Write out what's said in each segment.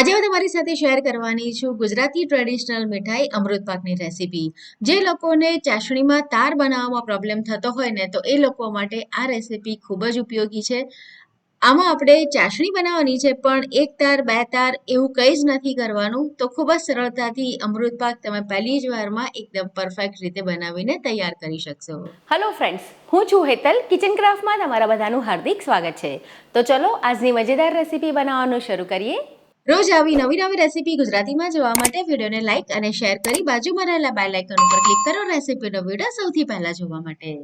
આજે હું તમારી સાથે શેર કરવાની છું ગુજરાતી ટ્રેડિશનલ મીઠાઈ અમૃત પાકની રેસીપી જે લોકોને ચાસણીમાં તાર બનાવવામાં પ્રોબ્લેમ થતો હોય ને, તો એ લોકો માટે આ રેસીપી ખૂબ જ ઉપયોગી છે. આમાં આપણે ચાસણી બનાવવાની છે, પણ એક તાર, બે તાર એવું કંઈ જ નથી કરવાનું. તો ખૂબ જ સરળતાથી અમૃત પાક તમે પહેલી જ વારમાં એકદમ પરફેક્ટ રીતે બનાવીને તૈયાર કરી શકશો. હલો ફ્રેન્ડ્સ હું છું હેતલ કિચન ક્રાફ્ટમાં તમારા બધાનું હાર્દિક સ્વાગત છે. તો ચલો આજની મજેદાર રેસીપી બનાવવાનું શરૂ કરીએ. રોજ આવી નવી નવી રેસીપી ગુજરાતીમાં જોવા માટે વિડીયોને લાઇક અને શેર કરી બાજુમાં રહેલા બેલ આઇકન ઉપર ક્લિક કરો રેસીપીનો વીડિયો સૌથી પહેલા જોવા માટે.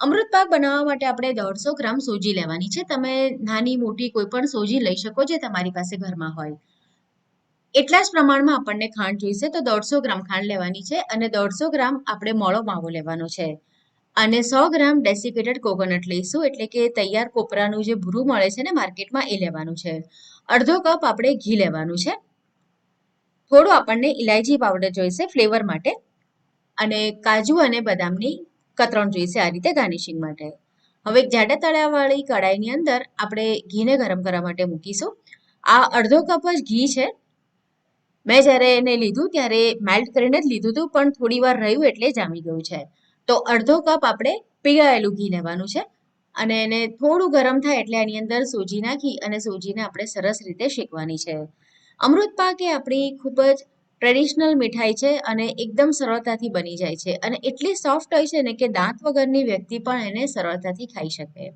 અમૃત પાક બનાવવા માટે આપણે દોઢસો ગ્રામ સોજી લેવાની છે. તમે નાની મોટી કોઈ પણ સોજી લઈ શકો જે તમારી પાસે ઘરમાં હોય. એટલા જ પ્રમાણમાં આપણને ખાંડ જોઈશે તો દોઢસો ગ્રામ ખાંડ લેવાની છે અને દોઢસો ગ્રામ આપણે મોળો માવો લેવાનો છે. અને સો ગ્રામ ડેસિકેટેડ કોકોનટ લઈશું, એટલે કે તૈયાર કોપરાનું જે ભૂરું મળે છે ને માર્કેટમાં એ લેવાનું છે. અડધો કપ આપણે ઘી લેવાનું છે. થોડું આપણને ઇલાયચી પાવડર જોઈશે ફ્લેવર માટે અને કાજુ અને બદામની કતરણ જોઈશે આ રીતે ગાર્નિશિંગ માટે. હવે એક જાડા તળાવાળી કડાઈની અંદર આપણે ઘીને ગરમ કરવા માટે મૂકીશું. આ અડધો કપ જ ઘી છે. મેં જ્યારે એને લીધું ત્યારે મેલ્ટ કરીને જ લીધું હતું, પણ થોડી વાર રહ્યું એટલે જામી ગયું છે. તો અડધો કપ આપણે પીગાયેલું ઘી લેવાનું છે. અને એને થોડું ગરમ થાય એટલે એની અંદર સોજી નાખી અને સોજીને આપણે સરસ રીતે શેકવાની છે. અમૃત એ આપણી ખૂબ જ ટ્રેડિશનલ મીઠાઈ છે અને એકદમ સરળતાથી બની જાય છે અને એટલી સોફ્ટ હોય છે ને કે દાંત વગરની વ્યક્તિ પણ એને સરળતાથી ખાઈ શકે.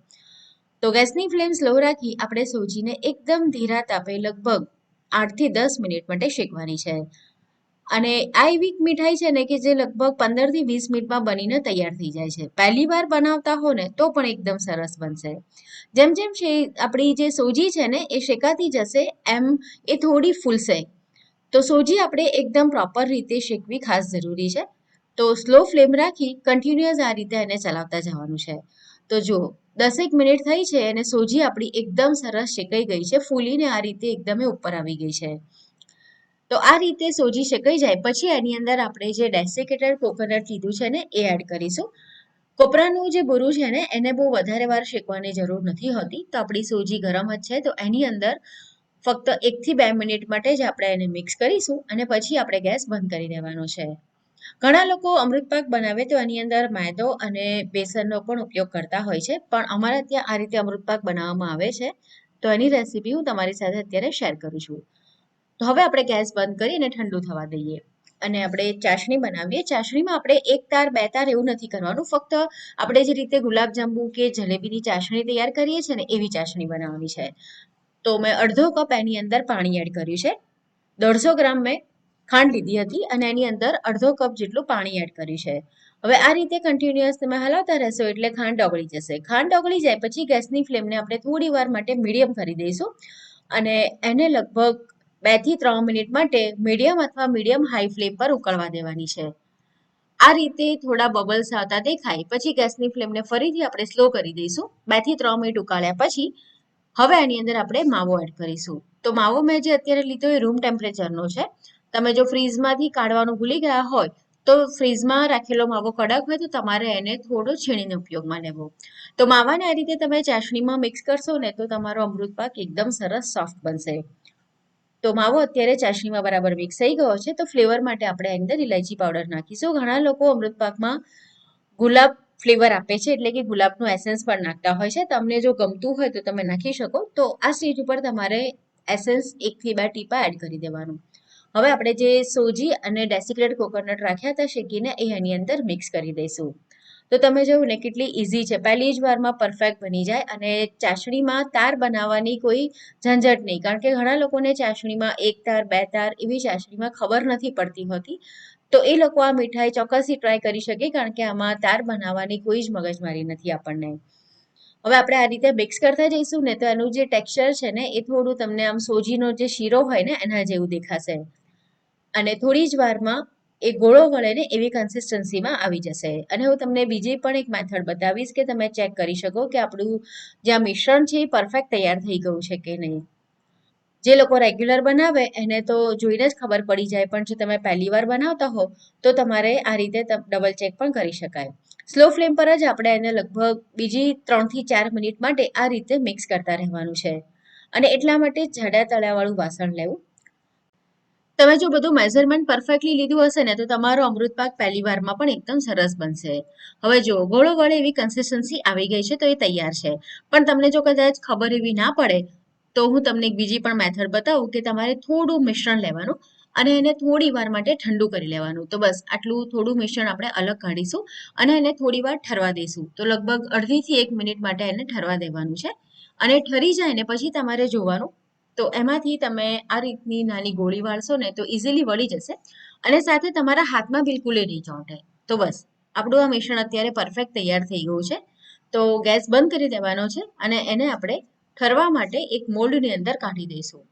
તો ગેસની ફ્લેમ સ્લો રાખી આપણે સોજીને એકદમ ધીરા તાપે લગભગ આઠથી દસ મિનિટ માટે શેકવાની છે. અને આ એવી મીઠાઈ છે ને કે જે લગભગ પંદરથી વીસ મિનિટમાં બનીને તૈયાર થઈ જાય છે. પહેલી વાર બનાવતા હો ને તો પણ એકદમ સરસ બનશે. જેમ જેમ આપણી જે સોજી છે ને એ શેકાતી જશે, એમ એ થોડી ફૂલશે. તો સોજી આપણે એકદમ પ્રોપર રીતે શેકવી ખાસ જરૂરી છે. તો સ્લો ફ્લેમ રાખી કન્ટિન્યુઅસ આ રીતે એને ચલાવતા જવાનું છે. તો જો દસેક મિનિટ થઈ છે અને સોજી આપણી એકદમ સરસ શેકાઈ ગઈ છે. ફૂલીને આ રીતે એકદમ ઉપર આવી ગઈ છે. તો આ રીતે સોજી શેકાઈ જાય. પછી એની અંદર આપણે જે ડેસિકેટેડ કોકોનટ લીધું છે ને, એ એડ કરીશું. કોપરાનું જે બોરું છે ને, એને બહુ વધારે વાર શેકવાની જરૂર નથી હોતી. તો આપણી સોજી ગરમ જ છે. તો એની અંદર ફક્ત એકથી બે મિનિટ માટે જ આપણે એને મિક્સ કરીશું અને પછી આપણે ગેસ બંધ કરી દેવાનો છે. ઘણા લોકો અમૃત પાક બનાવે તો એની અંદર મેદો અને બેસનનો પણ ઉપયોગ કરતા હોય છે. પણ અમારા ત્યાં આ રીતે અમૃત પાક બનાવવામાં આવે છે. તો એની રેસીપી હું તમારી સાથે અત્યારે શેર કરું છું. તો હવે આપણે ગેસ બંધ કરી અને ઠંડુ થવા દઈએ. અને આપણે ચાસણી બનાવીએ. ચાસણીમાં આપણે એક તાર, બે તાર એવું નથી કરવાનું. ફક્ત આપણે જે રીતે ગુલાબજાંબુ કે જલેબીની ચાસણી તૈયાર કરીએ છીએ ને એવી ચાસણી બનાવવાની છે. તો મેં અડધો કપ એની અંદર પાણી એડ કર્યું છે. દોઢસો ગ્રામ મેં ખાંડ લીધી હતી અને એની અંદર અડધો કપ જેટલું પાણી એડ કર્યું છે. હવે આ રીતે કન્ટિન્યુઅસ તમે હલાવતા રહેશો એટલે ખાંડ ઓગળી જશે. ખાંડ ઓગળી જાય પછી ગેસની ફ્લેમને આપણે થોડી વાર માટે મીડિયમ કરી દઈશું. અને એને લગભગ બેથી ત્રણ મિનિટ માટે મીડિયમ અથવા મીડિયમ હાઈ ફ્લેમ પર ઉકળવા દેવાની છે. આ રીતે થોડા બબલ્સ આવતા દેખાય. પછી ગેસની ફ્લેમને ફરીથી આપણે સ્લો કરી દઈશું. બેથી ત્રણ મિનિટ ઉકાળ્યા પછી હવે એની અંદર આપણે માવો એડ કરીશું. તો માવો મેં જે અત્યારે લીધો એ રૂમ ટેમ્પરેચરનો છે. તમે જો ફ્રીઝમાંથી કાઢવાનું ભૂલી ગયા હોય, તો ફ્રીઝમાં રાખેલો માવો કડક હોય તો તમારે એને થોડો છીણીને ઉપયોગમાં લેવો. તો માવાને આ રીતે તમે ચાસણીમાં મિક્સ કરશો ને તો તમારો અમૃત પાક એકદમ સરસ સોફ્ટ બનશે. તો માવો અત્યારે ચાસણીમાં બરાબર મિક્સ થઈ ગયો છે. તો ફ્લેવર માટે આપણે અંદર ઇલાયચી પાવડર નાખીશું. ઘણા લોકો અમૃત પાકમાં ગુલાબ ફ્લેવર આપે છે, એટલે કે ગુલાબનું એસેન્સ પણ નાખતા હોય છે. તમને જો ગમતું હોય તો તમે નાખી શકો. તો આ સ્ટેજ ઉપર તમારે એસેન્સ એકથી બે ટીપા એડ કરી દેવાનું. હવે આપણે જે સોજી અને ડેસિક્રેટ કોકોનટ રાખ્યા હતા, શેકીને એ એની અંદર મિક્સ કરી દઈશું. તો તમે જોયું ને કેટલી ઇઝી છે. પહેલી જ વારમાં પરફેક્ટ બની જાય અને ચાસણીમાં તાર બનાવવાની કોઈ ઝંઝટ નહીં. કારણ કે ઘણા લોકોને ચાસણીમાં એક તાર, બે તાર એવી ચાસણીમાં ખબર નથી પડતી હોતી. તો એ લોકો આ મીઠાઈ ચોક્કસથી ટ્રાય કરી શકે કારણ કે આમાં તાર બનાવવાની કોઈ જ મગજમારી નથી આપણને. હવે આપણે આ રીતે મિક્સ કરતા જઈશું ને તો એનું જે ટેક્સચર છે ને એ થોડું તમને આમ સોજીનો જે શીરો હોય ને એના જેવું દેખાશે. અને થોડી જ વારમાં એ ગોળો વળે ને એવી કન્સિસ્ટન્સીમાં આવી જશે. અને હું તમને બીજી પણ એક મેથડ બતાવીશ કે તમે ચેક કરી શકો કે આપણું જે મિશ્રણ છે એ પરફેક્ટ તૈયાર થઈ ગયું છે કે નહીં. જે લોકો રેગ્યુલર બનાવે, એને તો જોઈને જ ખબર પડી જાય, પણ જો તમે પહેલી વાર બનાવતા હો, તો તમારે આ રીતે ડબલ ચેક પણ કરી શકાય. સ્લો ફ્લેમ પર જ આપણે એને લગભગ બીજી ત્રણથી ચાર મિનિટ માટે આ રીતે મિક્સ કરતા રહેવાનું છે. અને એટલા માટે જાડા તળાવાળું વાસણ લેવું તમે જો બધું મેઝરમેન્ટ પરફેક્ટલી લીધું હશે ને, તો તમારો અમૃત પાક પહેલી વારમાં પણ એકદમ સરસ બનશે. હવે જો ગોળો વળે એવી કન્સિસ્ટન્સી આવી ગઈ છે, તો એ તૈયાર છે. પણ તમને જો કદાચ ખબર એવી ના પડે, તો હું તમને એક બીજી પણ મેથડ બતાવું કે તમારે થોડું મિશ્રણ લેવાનું અને એને થોડી વાર માટે ઠંડુ કરી લેવાનું. તો બસ, આટલું થોડું મિશ્રણ આપણે અલગ કાઢીશું અને એને થોડી વાર ઠરવા દઈશું. તો લગભગ અડધીથી એક મિનિટ માટે એને ઠરવા દેવાનું છે. અને ઠરી જાય ને, પછી તમારે જોવાનું તો એમાંથી તમે આ રીતની નાની ગોળી વાળશો ને તો ઇઝીલી વળી જશે. અને સાથે તમારા હાથમાં બિલકુલ નહીં ચોંટે. તો બસ, આપણું આ મિશ્રણ અત્યારે પરફેક્ટ તૈયાર થઈ ગયું છે. તો ગેસ બંધ કરી દેવાનો છે અને એને આપણે ઠરવા માટે એક મોલ્ડની અંદર કાઢી દઈશું.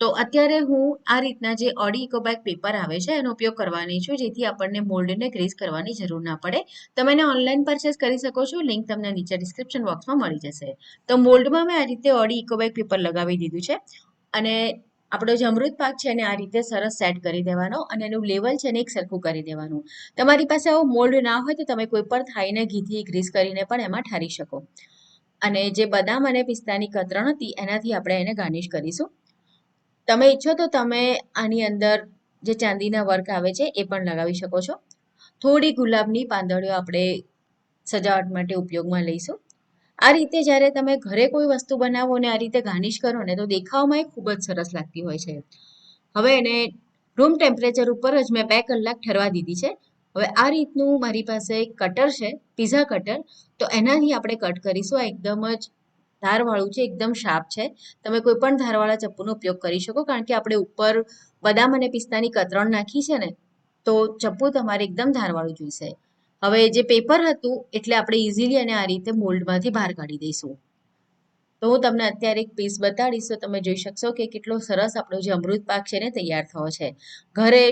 તો અત્યારે હું આ રીતના જે ઓડી ઇકોબેક પેપર આવે છે, એનો ઉપયોગ કરવાની છું, જેથી આપણને મોલ્ડને ગ્રીસ કરવાની જરૂર ના પડે. તમે એને ઓનલાઈન પરચેસ કરી શકો છો, લિંક તમને નીચે ડિસ્ક્રિપ્શન બોક્સમાં મળી જશે. તો મોલ્ડમાં મેં આ રીતે ઓડી ઇકોબેક પેપર લગાવી દીધું છે, અને આપણો જે અમૃત પાક છે એને આ રીતે સરસ સેટ કરી દેવાનો, અને એનું લેવલ છે એને એક સરખું કરી દેવાનું. તમારી પાસે આવો મોલ્ડ ના હોય તો તમે કોઈ પણ થાઈને ઘીથી ગ્રીસ કરીને પણ એમાં ઠારી શકો. અને જે બદામ અને પિસ્તાની કતરણ હતી, એનાથી આપણે એને ગાર્નિશ કરીશું. તમે ઈચ્છો તો તમે આની અંદર જે ચાંદીના વર્ક આવે છે, એ પણ લગાવી શકો છો. થોડી ગુલાબની પાંદડીઓ આપણે સજાવટ માટે ઉપયોગમાં લઈશું. આ રીતે જ્યારે તમે ઘરે કોઈ વસ્તુ બનાવો ને આ રીતે ગાર્નિશ કરો ને, તો દેખાવમાં એ ખૂબ જ સરસ લાગતી હોય છે. હવે એને રૂમ ટેમ્પરેચર ઉપર જ મેં બે કલાક ઠરવા દીધી છે. હવે આ રીતનું મારી પાસે એક કટર છે, પીઝા કટર. તો એનાથી આપણે કટ કરીશું, આ એકદમ જ ધારવાળું છે, એકદમ શાર્પ છે. તમે કોઈ પણ ધારવાળા ચપ્પુનો ઉપયોગ કરી શકો, કારણ કે આપણે ઉપર બદામ અને પિસ્તાની કતરણ નાખી છે ને, તો ચપ્પુ તમારે એકદમ ધારવાળું જોઈશે. હવે જે પેપર હતું, એટલે આપણે ઇઝીલી અને આ રીતે મોલ્ડમાંથી બહાર કાઢી દઈશું. તો હું તમને અત્યારે એક પીસ બતાડીશ, તો તમે જોઈ શકશો કે કેટલો સરસ આપણો જે અમૃત પાક છે ને, તૈયાર થયો છે. ઘરે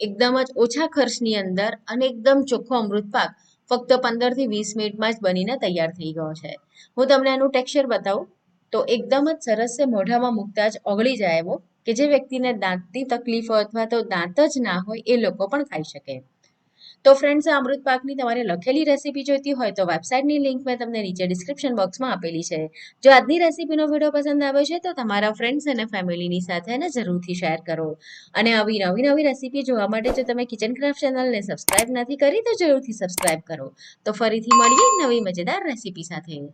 એકદમ જ ઓછા ખર્ચની અંદર અને એકદમ ચોખ્ખો અમૃત પાક ફક્ત પંદરથી વીસ મિનિટમાં જ બનીને તૈયાર થઈ ગયો છે. હું તમને એનું ટેક્સચર બતાવું. તો એકદમ જ સરસ છે, મોઢામાં મૂકતા જ ઓગળી જાય એવો કે જે વ્યક્તિને દાંતની તકલીફ અથવા તો દાંત જ ના હોય એ લોકો પણ ખાઈ શકે. તો ફ્રેન્ડ્સ આ અમૃત પાકની તમારે લખેલી રેસીપી જોઈતી હોય તો વેબસાઇટની લિંક મેં તમને નીચે ડિસ્ક્રિપ્શન બોક્સમાં આપેલી છે. જો આજની રેસીપીનો વીડિયો પસંદ આવ્યો છે, તો તમારા ફ્રેન્ડ્સ અને ફેમિલીની સાથે એને જરૂરથી શેર કરો. અને આવી નવી નવી રેસીપી જોવા માટે જો તમે કિચન ક્રાફ્ટ ચેનલને સબસ્ક્રાઇબ નથી કરી, તો જરૂરથી સબસ્ક્રાઇબ કરો. તો ફરીથી મળીએ નવી મજેદાર રેસીપી સાથે.